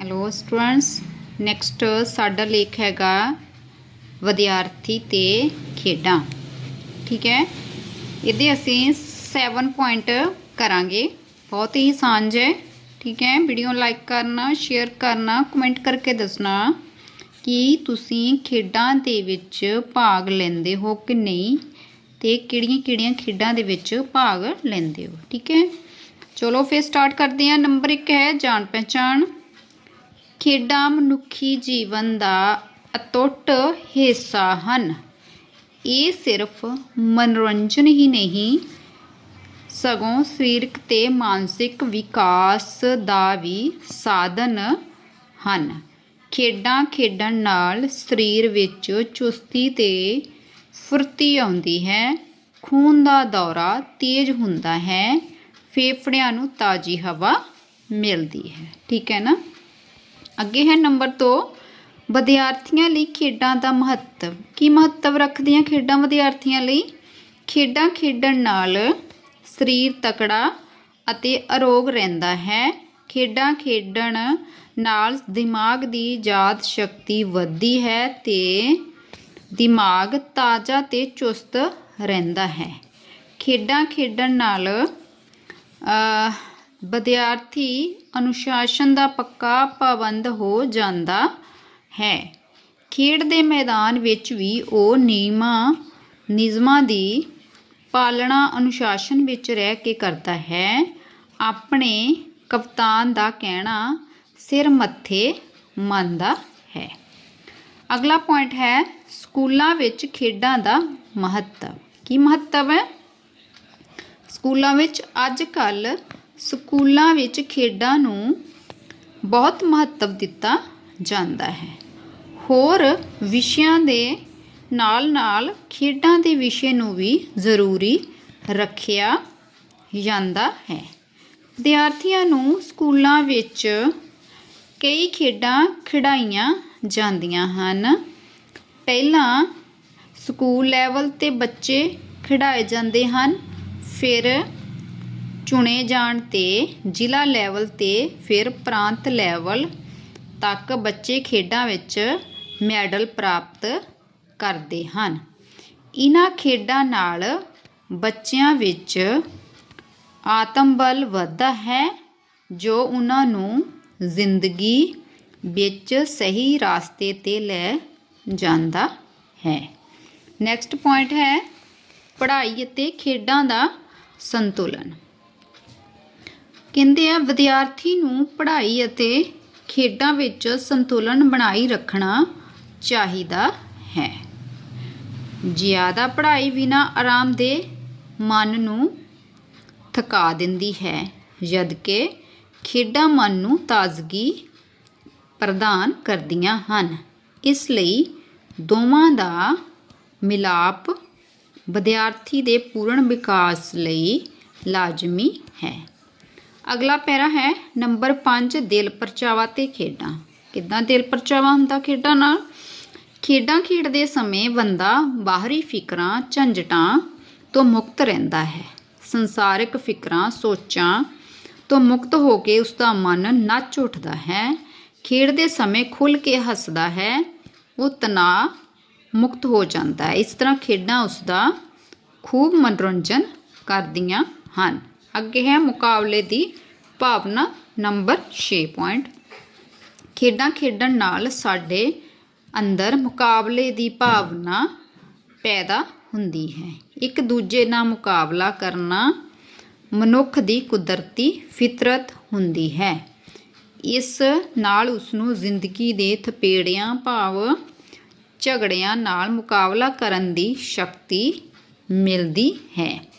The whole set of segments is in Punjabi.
ਹੈਲੋ ਸਟੂਡੈਂਟਸ ਨੈਕਸਟ ਸਾਡਾ ਲੇਖ ਹੈਗਾ ਵਿਦਿਆਰਥੀ ਤੇ ਖੇਡਾਂ। ਠੀਕ ਹੈ? ਇਹਦੇ ਅਸੀਂ 7 ਪੁਆਇੰਟ ਕਰਾਂਗੇ। ਬਹੁਤ ਹੀ ਆਸਾਨ ਹੈ। ਠੀਕ ਹੈ? ਵੀਡੀਓ ਲਾਈਕ ਕਰਨਾ ਸ਼ੇਅਰ ਕਰਨਾ ਕਮੈਂਟ ਕਰਕੇ ਦੱਸਣਾ ਕਿ ਤੁਸੀਂ ਖੇਡਾਂ ਦੇ ਵਿੱਚ ਭਾਗ ਲੈਂਦੇ ਹੋ ਕਿ ਨਹੀਂ ਤੇ ਕਿਹੜੀਆਂ-ਕਿਹੜੀਆਂ ਖੇਡਾਂ ਦੇ ਵਿੱਚ ਭਾਗ ਲੈਂਦੇ ਹੋ। ਠੀਕ ਹੈ? ਚਲੋ, ਫਿਰ ਸਟਾਰਟ ਕਰਦੇ ਹਾਂ। ਨੰਬਰ 1 ਹੈ ਜਾਣ ਪਹਿਚਾਣ ਖੇਡਾਂ ਮਨੁੱਖੀ ਜੀਵਨ ਦਾ ਅਟੁੱਟ ਹਿੱਸਾ ਹਨ। ਇਹ ਸਿਰਫ ਮਨੋਰੰਜਨ ਹੀ ਨਹੀਂ, ਸਗੋਂ ਸਰੀਰਕ ਤੇ ਮਾਨਸਿਕ ਵਿਕਾਸ ਦਾ ਵੀ ਸਾਧਨ ਹਨ। ਖੇਡਾਂ ਖੇਡਣ ਨਾਲ ਸਰੀਰ ਵਿੱਚ ਚੁਸਤੀ ਤੇ ਫੁਰਤੀ ਆਉਂਦੀ ਹੈ, ਖੂਨ ਦਾ ਦੌਰਾ ਤੇਜ਼ ਹੁੰਦਾ ਹੈ, ਫੇਫੜਿਆਂ ਨੂੰ ਤਾਜ਼ੀ ਹਵਾ ਮਿਲਦੀ ਹੈ। ਠੀਕ ਹੈ ਨਾ? ਅੱਗੇ ਹੈ ਨੰਬਰ 2 ਵਿਦਿਆਰਥੀਆਂ ਲਈ ਖੇਡਾਂ ਦਾ ਮਹੱਤਵ। ਕੀ ਮਹੱਤਵ ਰੱਖਦੀਆਂ ਖੇਡਾਂ ਵਿਦਿਆਰਥੀਆਂ ਲਈ? ਖੇਡਾਂ ਖੇਡਣ ਨਾਲ ਸਰੀਰ ਤਕੜਾ ਅਤੇ ਅਰੋਗ ਰਹਿੰਦਾ ਹੈ। ਖੇਡਾਂ ਖੇਡਣ ਨਾਲ ਦਿਮਾਗ ਦੀ ਯਾਦ ਸ਼ਕਤੀ ਵੱਧਦੀ ਹੈ ਤੇ ਦਿਮਾਗ ਤਾਜ਼ਾ ਤੇ ਚੁਸਤ ਰਹਿੰਦਾ ਹੈ। ਖੇਡਾਂ ਖੇਡਣ ਨਾਲ ਵਿਦਿਆਰਥੀ ਅਨੁਸ਼ਾਸਨ ਦਾ ਪੱਕਾ ਪਾਬੰਦ ਹੋ ਜਾਂਦਾ ਹੈ। ਖੇਡ ਦੇ ਮੈਦਾਨ ਵਿੱਚ ਵੀ ਉਹ ਨਿਯਮਾਂ ਨਿਯਮਾਂ ਦੀ ਪਾਲਣਾ ਅਨੁਸ਼ਾਸਨ ਵਿੱਚ ਰਹਿ ਕੇ ਕਰਦਾ ਹੈ। ਆਪਣੇ ਕਪਤਾਨ ਦਾ ਕਹਿਣਾ ਸਿਰ ਮੱਥੇ ਮੰਨਦਾ ਹੈ। ਅਗਲਾ ਪੁਆਇੰਟ ਹੈ ਸਕੂਲਾਂ ਵਿੱਚ ਖੇਡਾਂ ਦਾ ਮਹੱਤਵ। ਕੀ ਮਹੱਤਵ ਹੈ? ਸਕੂਲਾਂ ਵਿੱਚ ਅੱਜ ਕੱਲ੍ਹ ਸਕੂਲਾਂ ਵਿੱਚ ਖੇਡਾਂ ਨੂੰ ਬਹੁਤ ਮਹੱਤਵ ਦਿੱਤਾ ਜਾਂਦਾ ਹੈ। ਹੋਰ ਵਿਸ਼ਿਆਂ ਦੇ ਨਾਲ-ਨਾਲ ਖੇਡਾਂ ਦੇ ਵਿਸ਼ੇ ਨੂੰ ਵੀ ਜ਼ਰੂਰੀ ਰੱਖਿਆ ਜਾਂਦਾ ਹੈ। ਵਿਦਿਆਰਥੀਆਂ ਨੂੰ ਸਕੂਲਾਂ ਵਿੱਚ ਕਈ ਖੇਡਾਂ ਖਿਡਾਈਆਂ ਜਾਂਦੀਆਂ ਹਨ। ਪਹਿਲਾਂ ਸਕੂਲ ਲੈਵਲ ਤੇ ਬੱਚੇ ਖਿਡਾਏ ਜਾਂਦੇ ਹਨ, ਫਿਰ ਚੁਣੇ ਜਾਣ ਤੇ ਜ਼ਿਲ੍ਹਾ ਲੈਵਲ ਤੇ ਫਿਰ ਪ੍ਰਾਂਤ ਲੈਵਲ ਤੱਕ ਬੱਚੇ ਖੇਡਾਂ ਵਿੱਚ ਮੈਡਲ ਪ੍ਰਾਪਤ ਕਰਦੇ ਹਨ। ਇਹਨਾਂ ਖੇਡਾਂ ਨਾਲ ਬੱਚਿਆਂ ਵਿੱਚ ਆਤਮ ਬਲ ਵੱਧਦਾ ਹੈ, ਜੋ ਉਹਨਾਂ ਨੂੰ ਜ਼ਿੰਦਗੀ ਵਿੱਚ ਸਹੀ ਰਾਸਤੇ ਤੇ ਲੈ ਜਾਂਦਾ ਹੈ। ਨੈਕਸਟ ਪੁਆਇੰਟ ਹੈ, ਪੜ੍ਹਾਈ ਅਤੇ ਖੇਡਾਂ ਦਾ ਸੰਤੁਲਨ। ਕਹਿੰਦੇ ਆ, ਵਿਦਿਆਰਥੀ ਨੂੰ ਪੜ੍ਹਾਈ ਅਤੇ ਖੇਡਾਂ ਵਿੱਚ ਸੰਤੁਲਨ ਬਣਾਈ ਰੱਖਣਾ ਚਾਹੀਦਾ ਹੈ। ਜ਼ਿਆਦਾ ਪੜ੍ਹਾਈ ਬਿਨਾ ਆਰਾਮ ਦੇ ਮਨ ਨੂੰ ਥਕਾ ਦਿੰਦੀ ਹੈ, ਜਦਕਿ ਖੇਡਾਂ ਮਨ ਨੂੰ ਤਾਜ਼ਗੀ ਪ੍ਰਦਾਨ ਕਰਦੀਆਂ ਹਨ। ਇਸ ਲਈ ਦੋਵਾਂ ਦਾ ਮਿਲਾਪ ਵਿਦਿਆਰਥੀ ਦੇ ਪੂਰਨ ਵਿਕਾਸ ਲਈ ਲਾਜ਼ਮੀ ਹੈ। ਅਗਲਾ ਪੈਰਾ ਹੈ ਨੰਬਰ 5 ਦਿਲ ਪਰਚਾਵਾ ਤੇ ਖੇਡਾਂ। ਕਿੱਦਾਂ ਦਿਲ ਪਰਚਾਵਾ ਹੁੰਦਾ ਖੇਡਾਂ ਨਾਲ? ਖੇਡਾਂ ਖੇਡਦੇ ਸਮੇਂ ਬੰਦਾ ਬਾਹਰੀ ਫਿਕਰਾਂ, ਝੰਜਟਾਂ ਤੋਂ ਮੁਕਤ ਰਹਿੰਦਾ ਹੈ। ਸੰਸਾਰਿਕ ਫਿਕਰਾਂ, ਸੋਚਾਂ ਤੋਂ ਮੁਕਤ ਹੋ ਕੇ ਉਸ ਦਾ ਮਨ ਨੱਚ ਉੱਠਦਾ ਹੈ। ਖੇਡਦੇ ਸਮੇਂ ਖੁੱਲ ਕੇ ਹੱਸਦਾ ਹੈ। ਉਹ ਤਣਾਅ ਮੁਕਤ ਹੋ ਜਾਂਦਾ ਹੈ। ਇਸ ਤਰ੍ਹਾਂ ਖੇਡਾਂ ਉਸ ਦਾ ਖੂਬ ਮਨੋਰੰਜਨ ਕਰਦੀਆਂ ਹਨ। ਅੱਗੇ ਹੈ ਮੁਕਾਬਲੇ ਦੀ ਭਾਵਨਾ ਨੰਬਰ 6 ਪੁਆਇੰਟ ਖੇਡਾਂ ਖੇਡਣ ਨਾਲ ਸਾਡੇ ਅੰਦਰ ਮੁਕਾਬਲੇ ਦੀ ਭਾਵਨਾ ਪੈਦਾ ਹੁੰਦੀ ਹੈ। ਇੱਕ ਦੂਜੇ ਨਾਲ ਮੁਕਾਬਲਾ ਕਰਨਾ ਮਨੁੱਖ ਦੀ ਕੁਦਰਤੀ ਫਿਤਰਤ ਹੁੰਦੀ ਹੈ। ਇਸ ਨਾਲ ਉਸ ਨੂੰ ਜ਼ਿੰਦਗੀ ਦੇ ਥਪੇੜਿਆਂ, ਭਾਵ ਝਗੜਿਆਂ ਨਾਲ ਮੁਕਾਬਲਾ ਕਰਨ ਦੀ ਸ਼ਕਤੀ ਮਿਲਦੀ ਹੈ।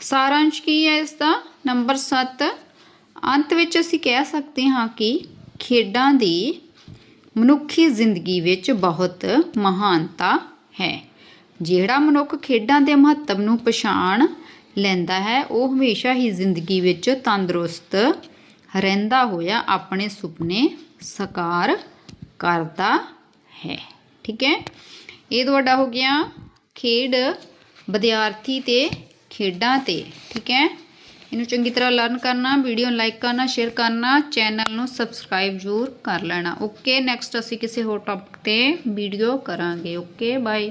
ਸਾਰਾਂਸ਼ ਕੀ ਹੈ ਇਸ ਦਾ? ਨੰਬਰ 7 ਅੰਤ ਵਿੱਚ ਅਸੀਂ ਕਹਿ ਸਕਦੇ ਹਾਂ ਕਿ ਖੇਡਾਂ ਦੀ ਮਨੁੱਖੀ ਜ਼ਿੰਦਗੀ ਵਿੱਚ ਬਹੁਤ ਮਹਾਨਤਾ ਹੈ। ਜਿਹੜਾ ਮਨੁੱਖ ਖੇਡਾਂ ਦੇ ਮਹੱਤਵ ਨੂੰ ਪਛਾਣ ਲੈਂਦਾ ਹੈ, ਉਹ ਹਮੇਸ਼ਾ ਹੀ ਜ਼ਿੰਦਗੀ ਵਿੱਚ ਤੰਦਰੁਸਤ ਰਹਿੰਦਾ ਹੋਇਆ ਆਪਣੇ ਸੁਪਨੇ ਸਾਕਾਰ ਕਰਦਾ ਹੈ। ਠੀਕ ਹੈ? ਇਹ ਤੁਹਾਡਾ ਹੋ ਗਿਆ ਖੇਡ ਵਿਦਿਆਰਥੀ ਤੇ ਖੇਡਾਂ ਤੇ, ਠੀਕ ਹੈ? ਇਹਨੂੰ ਚੰਗੀ ਤਰ੍ਹਾਂ ਲਰਨ ਕਰਨਾ ਵੀਡੀਓ ਨੂੰ ਲਾਈਕ ਕਰਨਾ ਸ਼ੇਅਰ ਕਰਨਾ ਚੈਨਲ ਨੂੰ ਸਬਸਕ੍ਰਾਈਬ ਜ਼ਰੂਰ ਕਰ ਲੈਣਾ। ਓਕੇ ਨੈਕਸਟ ਅਸੀਂ ਕਿਸੇ ਹੋਰ ਟੌਪਿਕ ਤੇ ਵੀਡੀਓ ਕਰਾਂਗੇ। Okay bye